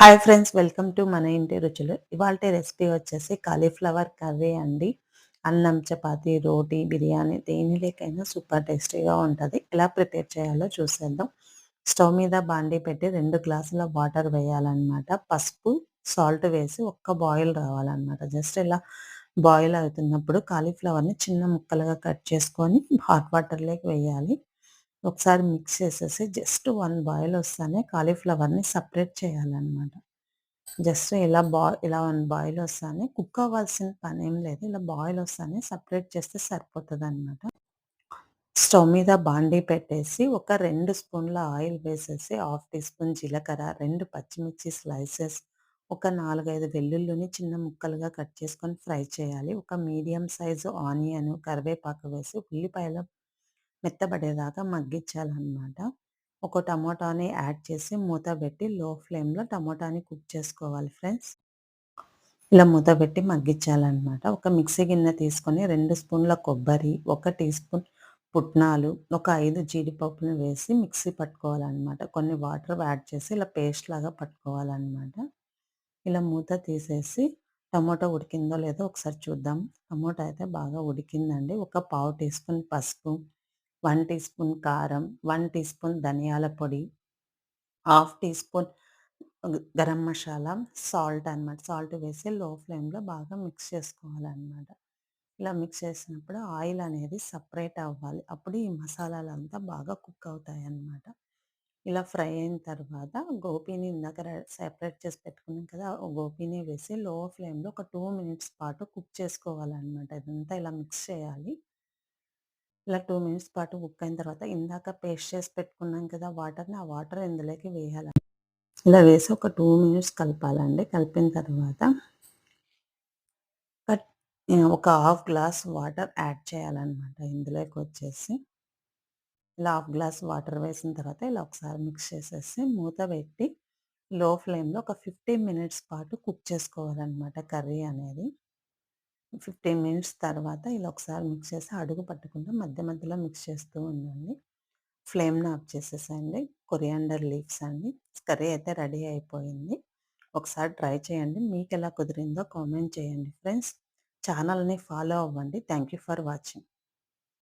Hi friends welcome to మన ఇంటి రుచులు. ఇవాళ రెసిపీ వచ్చేసి కాలీఫ్లవర్ కర్రీ అండి. అన్నం చపాతి రోటీ బిర్యానీ దేనిలోకైనా సూపర్ టేస్టీగా ఉంటుంది. ఎలా ప్రిపేర్ చేయాలో చూసేద్దాం. స్టవ్ మీద బాండీ పెట్టి రెండు గ్లాసుల వాటర్ వేయాలన్నమాట. పసుపు సాల్ట్ వేసి ఒక్క బాయిల్ రావాలన్నమాట. జస్ట్ ఇలా బాయిల్ అవుతున్నప్పుడు కాలీఫ్లవర్ని చిన్న ముక్కలుగా కట్ చేసుకొని హాట్ వాటర్లోకి వేయాలి. ఒకసారి మిక్స్ చేసేసి జస్ట్ వన్ బాయిల్ వస్తానే కాలీఫ్లవర్ని సపరేట్ చేయాలన్నమాట. జస్ట్ ఇలా బా ఇలా వన్ బాయిల్ వస్తానే కుక్ అవ్వాల్సిన పని ఏం లేదు. ఇలా బాయిల్ వస్తానే సపరేట్ చేస్తే సరిపోతుంది అనమాట స్టవ్ మీద బాండీ పెట్టేసి ఒక రెండు స్పూన్ల ఆయిల్ వేసేసి హాఫ్ టీ స్పూన్ జీలకర్ర రెండు పచ్చిమిర్చి స్లైసెస్ ఒక నాలుగైదు వెల్లుల్లిని చిన్న ముక్కలుగా కట్ చేసుకొని ఫ్రై చేయాలి. ఒక మీడియం సైజు ఆనియన్ కరివేపాకు వేసి ఉల్లిపాయల మెత్తబడేదాకా మగ్గించాలన్నమాట. ఒక టమోటాని యాడ్ చేసి మూత పెట్టి లో ఫ్లేమ్లో టమోటాని కుక్ చేసుకోవాలి ఫ్రెండ్స్. ఇలా మూత పెట్టి మగ్గించాలన్నమాట. ఒక మిక్సీ గిన్నె తీసుకొని రెండు స్పూన్ల కొబ్బరి ఒక టీ స్పూన్ పుట్నాలు ఒక ఐదు జీడిపప్పును వేసి మిక్సీ పట్టుకోవాలన్నమాట. కొన్ని వాటర్ యాడ్ చేసి ఇలా పేస్ట్ లాగా పట్టుకోవాలన్నమాట. ఇలా మూత తీసేసి టమోటా ఉడికిందో లేదో ఒకసారి చూద్దాం. టమోటా అయితే బాగా ఉడికిందండి. ఒక పావు టీ స్పూన్ పసుపు వన్ టీ స్పూన్ కారం వన్ టీ స్పూన్ ధనియాల పొడి half teaspoon garam masala salt అనమాట సాల్ట్ వేసి లో ఫ్లేమ్లో బాగా మిక్స్ చేసుకోవాలన్నమాట. ఇలా మిక్స్ చేసినప్పుడు ఆయిల్ అనేది సపరేట్ అవ్వాలి. అప్పుడు ఈ మసాలాలు అంతా బాగా కుక్ అవుతాయి అన్నమాట ఇలా ఫ్రై అయిన తర్వాత గోపీని ఇందాక సెపరేట్ చేసి పెట్టుకున్నాం కదా గోపీని వేసి లో ఫ్లేమ్లో ఒక టూ మినిట్స్ పాటు కుక్ చేసుకోవాలన్నమాట. ఇదంతా ఇలా మిక్స్ చేయాలి. ఇలా టూ మినిట్స్ పాటు కుక్ అయిన తర్వాత ఇందాక పేస్ట్ చేసి పెట్టుకున్నాం కదా వాటర్ని ఆ వాటర్ ఇందులోకి వేయాలి? ఇలా వేసి ఒక టూ మినిట్స్ కలపాలండి. కలిపిన తర్వాత ఒక హాఫ్ గ్లాస్ వాటర్ యాడ్ చేయాలన్నమాట ఇందులోకి వచ్చేసి. ఇలా హాఫ్ గ్లాస్ వాటర్ వేసిన తర్వాత ఇలా ఒకసారి మిక్స్ చేసేసి మూత పెట్టి లో ఫ్లేమ్లో ఒక ఫిఫ్టీన్ మినిట్స్ పాటు కుక్ చేసుకోవాలన్నమాట కర్రీ అనేది. ఫిఫ్టీన్ మినిట్స్ తర్వాత ఇలా ఒకసారి మిక్స్ చేసి అడుగు పట్టకుండా మధ్య మధ్యలో మిక్స్ చేస్తూ ఉండండి. ఫ్లేమ్ని ఆఫ్ చేసేసండి. కొరియాండర్ లీవ్స్ అండి. కర్రీ అయితే రెడీ అయిపోయింది. ఒకసారి ట్రై చేయండి. మీకు ఎలా కుదిరిందో కామెంట్ చేయండి ఫ్రెండ్స్. ఛానల్ని ఫాలో అవ్వండి. Thank you for watching.